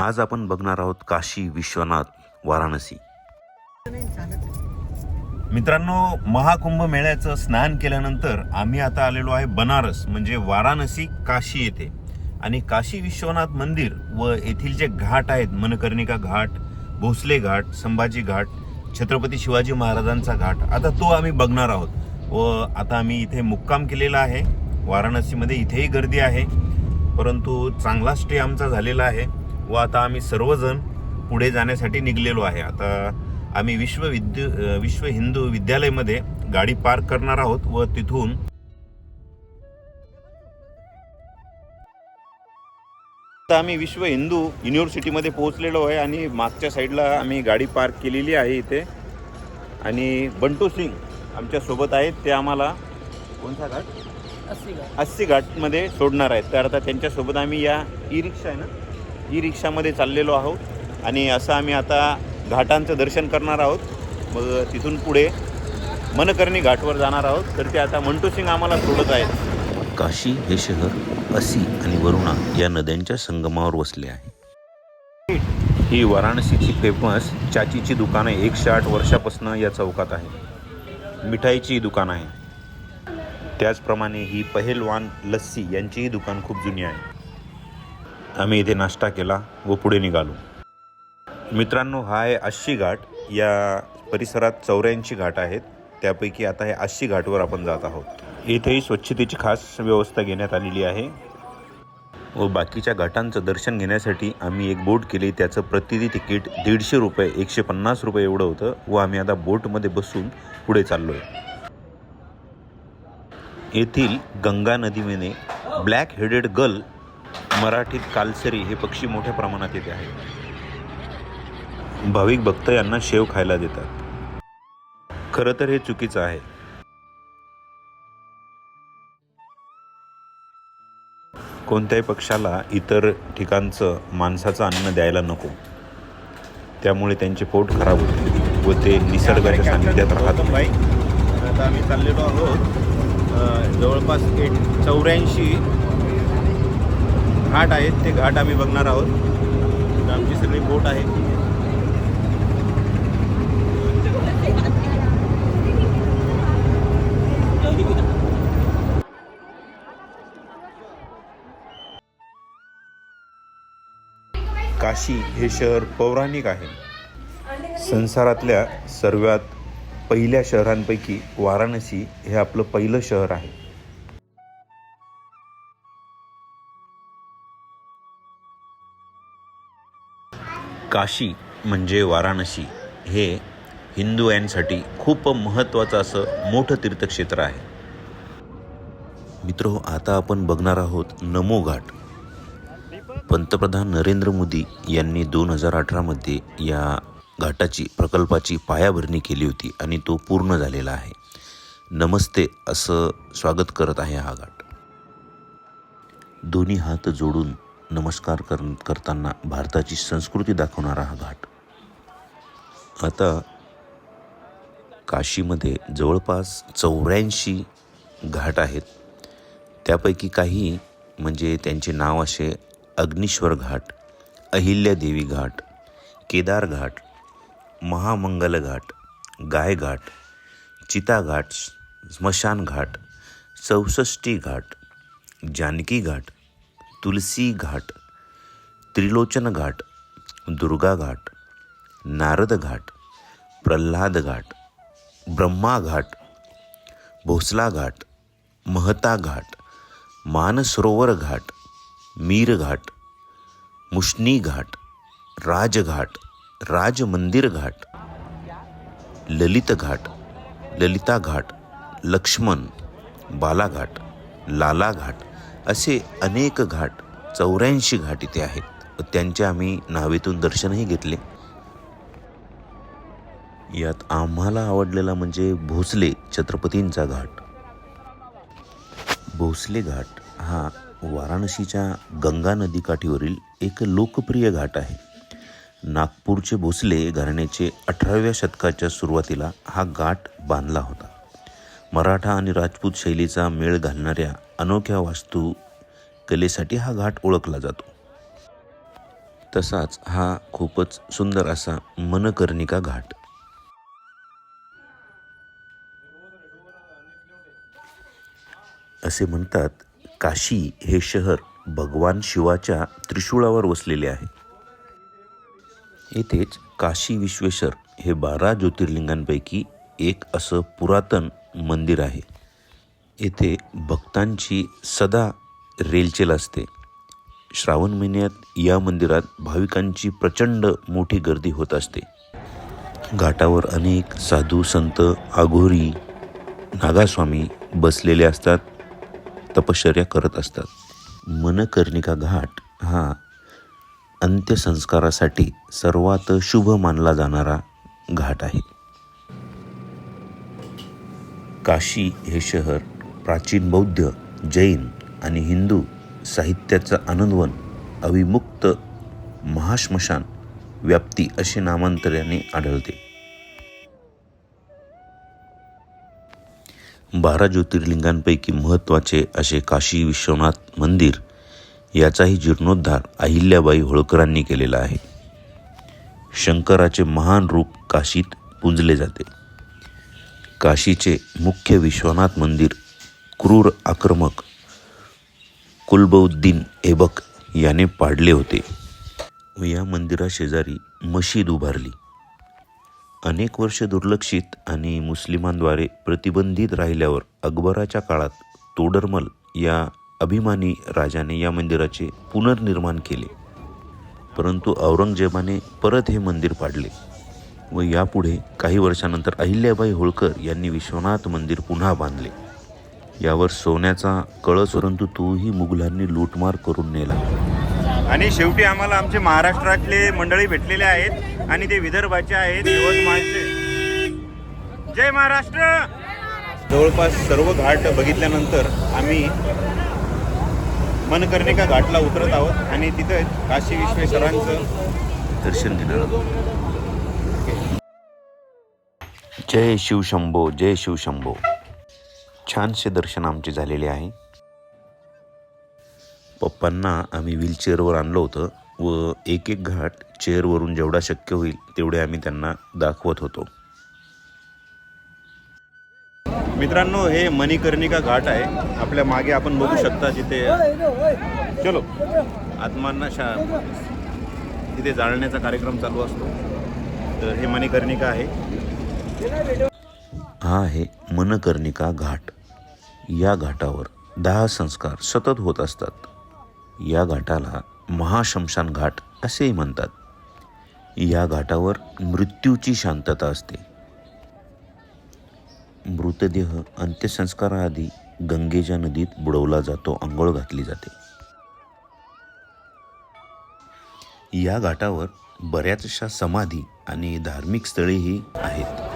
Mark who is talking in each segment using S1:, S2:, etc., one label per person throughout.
S1: आज आपण बघणार आहोत काशी विश्वनाथ वाराणसी. मित्रांनो महाकुंभ मेळ्याचं स्नान केल्यानंतर आम्ही आता आलेलो आहे बनारस म्हणजे वाराणसी काशी येथे. आणि काशी विश्वनाथ मंदिर व येथील जे घाट आहेत मनकर्णिका घाट भोसले घाट संभाजी घाट छत्रपती शिवाजी महाराजांचा घाट आता तो आम्ही बघणार आहोत. व आता आम्ही इथे मुक्काम केलेला आहे. वाराणसीमध्ये इथेही गर्दी आहे. परंतु चांगला स्टे आमचा झालेला आहे. व आता आम्ही सर्वजण पुढे जाण्यासाठी निघलेलो आहे. आता आम्ही विश्व विद्यु अ, विश्व हिंदू विद्यालयमध्ये गाडी पार्क करणार आहोत व तिथून आता आम्ही विश्व हिंदू युनिव्हर्सिटीमध्ये पोहोचलेलो आहे आणि मागच्या साईडला आम्ही गाडी पार्क केलेली आहे इथे. आणि बंटू सिंग आमच्यासोबत आहेत. ते आम्हाला कोणता घाट?
S2: अस्सी का
S1: अस्सी घाटमध्ये सोडणार आहेत. तर आता त्यांच्यासोबत आम्ही या ई रिक्षा आहे ना? ई रिक्षामध्ये चाललेलो आहोत आणि असं आम्ही आता घाटांचं दर्शन करणार आहोत. मग तिथून पुढे मनकर्णी घाटवर जाणार आहोत. तर ते आता मंटू सिंग आम्हाला सोडत आहेत. काशी हे शहर असी आणि वरुणा या नद्यांच्या संगमावर वसले आहे. ही वाराणसीची फेमस चाचीची दुकानं एकशे आठ वर्षापासून या चौकात आहे मिठाईची दुकान आहे. त्याचप्रमाणे ही पहेलवान लस्सी यांचीही दुकान खूप जुनी आहे. आम्ही इथे नाश्ता केला व पुढे निघालो. मित्रांनो हा आहे आशी घाट. या परिसरात चौऱ्याऐंशी घाट आहेत. त्यापैकी आता हे आशी घाटवर आपण जात आहोत. इथेही स्वच्छतेची खास व्यवस्था घेण्यात आलेली आहे. व बाकीच्या घाटांचं दर्शन घेण्यासाठी आम्ही एक बोट केली. त्याचं प्रतिदी तिकीट दीडशे रुपये एकशे पन्नास रुपये एवढं होतं व आम्ही आता बोटमध्ये बसून पुढे चाललो आहे येथील गंगा नदीमेने ब्लॅक हेडेड गर्ल मराठीत कालसरी हे पक्षी मोठ्या प्रमाणात येथे आहेत भाविक भक्त यांना शेव खायला देतात. खरं तर हे चुकीचं आहे. कोणत्याही पक्षाला इतर ठिकाणचं माणसाचं अन्न द्यायला नको. त्यामुळे त्यांचे पोट खराब होते व ते निसर्गाच्या सानिध्यात राहत नाही. आता आम्ही चाललेलो आहोत जवळपास एक चौऱ्याऐंशी घाट आहेत ते घाट आम्ही बघणार आहोत. आमची सगळी बोट आहे. काशी हे शहर पौराणिक आहे. संसारातल्या सर्वात पहिल्या शहरांपैकी वाराणसी हे आपलं पहिलं शहर आहे. काशी म्हणजे वाराणसी हे हिंदुयांसाठी खूप महत्त्वाचं असं मोठं तीर्थक्षेत्र आहे. मित्र आता आपण बघणार आहोत नमो घाट. पंतप्रधान नरेंद्र मोदी यांनी दोन हजार अठरामध्ये या घाटाची प्रकल्पाची पायाभरणी केली होती आणि तो पूर्ण झालेला आहे. नमस्ते असं स्वागत करत आहे हा घाट. दोन्ही हात जोडून नमस्कार कर करताना भारताची संस्कृती दाखवणारा हा घाट. आता काशीमध्ये जवळपास चौऱ्याऐंशी घाट आहेत. त्यापैकी काही म्हणजे त्यांचे नाव असे अग्निश्वर घाट अहिल्यादेवी घाट केदार घाट महामंगल घाट गाय घाट चिता घाट स्मशान घाट चौसष्टी घाट जानकी घाट तुलसी घाट, त्रिलोचन घाट, दुर्गा घाट, नारद घाट, प्रल्हाद घाट, ब्रह्मा घाट, भोसला घाट, महता घाट, मानसरोवर घाट, मीर घाट मुष्णी घाट राजघाट राजमंदिर घाट, ललित घाट, ललिता घाट, लक्ष्मण बालाघाट लाला घाट असे अनेक घाट चौऱ्याऐंशी घाट इथे आहेत. व त्यांचे आम्ही नावेतून दर्शनही घेतले. यात आम्हाला आवडलेला म्हणजे भोसले छत्रपतींचा घाट. भोसले घाट हा वाराणसीच्या गंगा नदीकाठीवरील एक लोकप्रिय घाट आहे. नागपूरचे भोसले घराण्याचे अठराव्या शतकाच्या सुरुवातीला हा घाट बांधला होता. मराठा आणि राजपूत शैलीचा मेळ घालणाऱ्या अनोख्या वास्तू कलेसाठी हा घाट ओळखला जातो. तसाच हा खूपच सुंदर असा मनकर्णिका घाट. असे म्हणतात काशी हे शहर भगवान शिवाच्या त्रिशूळावर वसलेले आहे. येथेच काशी विश्वेश्वर हे बारा ज्योतिर्लिंगांपैकी एक असं पुरातन मंदिर आहे. येथे भक्तांची सदा रेलचेल असते. श्रावण महिन्यात या मंदिरात भाविकांची प्रचंड मोठी गर्दी होत असते. घाटावर अनेक साधू संत आघोरी नागास्वामी बसलेले असतात तपश्चर्या करत असतात. मनकर्णिका घाट हा अंत्यसंस्कारासाठी सर्वात शुभ मानला जाणारा घाट आहे. काशी हे शहर प्राचीन बौद्ध जैन आणि हिंदू साहित्याचं आनंदवन अविमुक्त महाश्मशान व्याप्ती असे नामांतराने आढळते. बारा ज्योतिर्लिंगांपैकी महत्त्वाचे असे काशी विश्वनाथ मंदिर याचाही जीर्णोद्धार अहिल्याबाई होळकरांनी केलेला आहे. शंकराचे महान रूप काशीत पुंजले जाते. काशीचे मुख्य विश्वनाथ मंदिर क्रूर आक्रमक कुलबउद्दीन ऐबक याने पाडले होते. व या मंदिराशेजारी मशीद उभारली. अनेक वर्ष दुर्लक्षित आणि मुस्लिमांद्वारे प्रतिबंधित राहिल्यावर अकबराच्या काळात तोडरमल या अभिमानी राजाने या मंदिराचे पुनर्निर्माण केले. परंतु औरंगजेबाने परत हे मंदिर पाडले व यापुढे काही वर्षानंतर अहिल्याबाई होळकर यांनी विश्वनाथ मंदिर पुन्हा बांधले. यावर सोन्याचा कळस परंतु तोही मुघलांनी लूटमार करून नेला.
S2: आणि शेवटी आम्हाला आमचे महाराष्ट्रातले मंडळी भेटलेले आहेत आणि ते विदर्भाचे आहेत यवतमाळचे. जय महाराष्ट्र! जवळपास सर्व घाट बघितल्यानंतर आम्ही मनकर्णिका घाटला उतरत आहोत आणि तिथं काशी विश्वेश्वरांचं
S1: दर्शन घेणार आहोत. जय शिवशंभो जय शिवशंभो छानसे दर्शन आमचे झालेले आहे. पप्पांना आम्ही व्हीलचेअरवर आणलं होतं व एक एक घाट चेअरवरून जेवढा शक्य होईल तेवढे आम्ही त्यांना दाखवत होतो.
S2: मित्रांनो हे मणिकर्णिका घाट आहे. आपल्या मागे आपण बघू शकता जिथे चलो. आत्मांना शा तिथे जाळण्याचा कार्यक्रम चालू असतो. तर हे मणिकर्णिका आहे.
S1: हा आहे मनकर्णिका घाट. या घाटावर दहा संस्कार सतत होत असतात. या घाटाला महाशमशान घाट असेही म्हणतात. या घाटावर मृत्यूची शांतता असते. मृतदेह अंत्यसंस्काराआधी गंगेच्या नदीत बुडवला जातो आंघोळ घातली जाते. या घाटावर बऱ्याचशा समाधी आणि धार्मिक स्थळेही आहेत.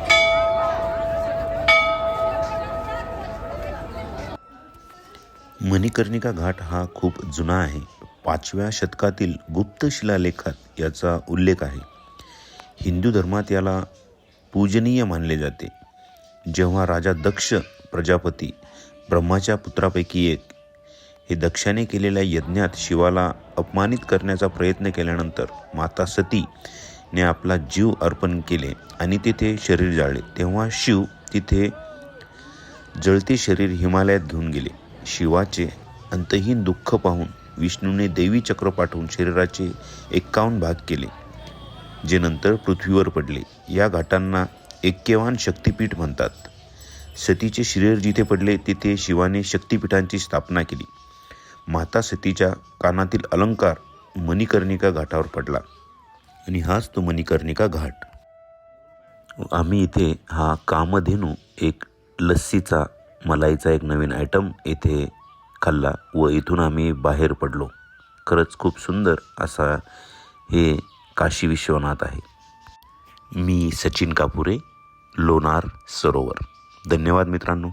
S1: मणिकर्णिका घाट हा खूप जुना आहे. पाचव्या शतकातील गुप्त शिलालेखात याचा उल्लेख आहे. हिंदू धर्मात याला पूजनीय मानले जाते. जेव्हा राजा दक्ष प्रजापती ब्रह्माच्या पुत्रापैकी एक हे दक्षाने केलेल्या यज्ञात शिवाला अपमानित करण्याचा प्रयत्न केल्यानंतर माता सती ने आपला जीव अर्पण केले आणि तिथे शरीर जाळले. तेव्हा शिव तिथे जळते शरीर हिमालयात घेऊन गेले. शिवाचे अंतहीन दुःख पाहून विष्णूने देवी चक्र पाठवून शरीराचे एक्कावन्न भाग केले जे नंतर पृथ्वीवर पडले. या घाटांना एक्केवान शक्तिपीठ म्हणतात. सतीचे शरीर जिथे पडले तिथे शिवाने शक्तिपीठांची स्थापना केली. माता सतीच्या कानातील अलंकार मणिकर्णिका घाटावर पडला. आणि हाच तो मणिकर्णिका घाट. आम्ही इथे हा कामधेनू एक लस्सीचा मलाईचा एक नवीन आयटम येथे खाल्ला व इथून आम्ही बाहेर पडलो. खरंच खूप सुंदर असा हे काशी विश्वनाथ आहे. मी सचिन कापुरे लोणार सरोवर. धन्यवाद मित्रांनो.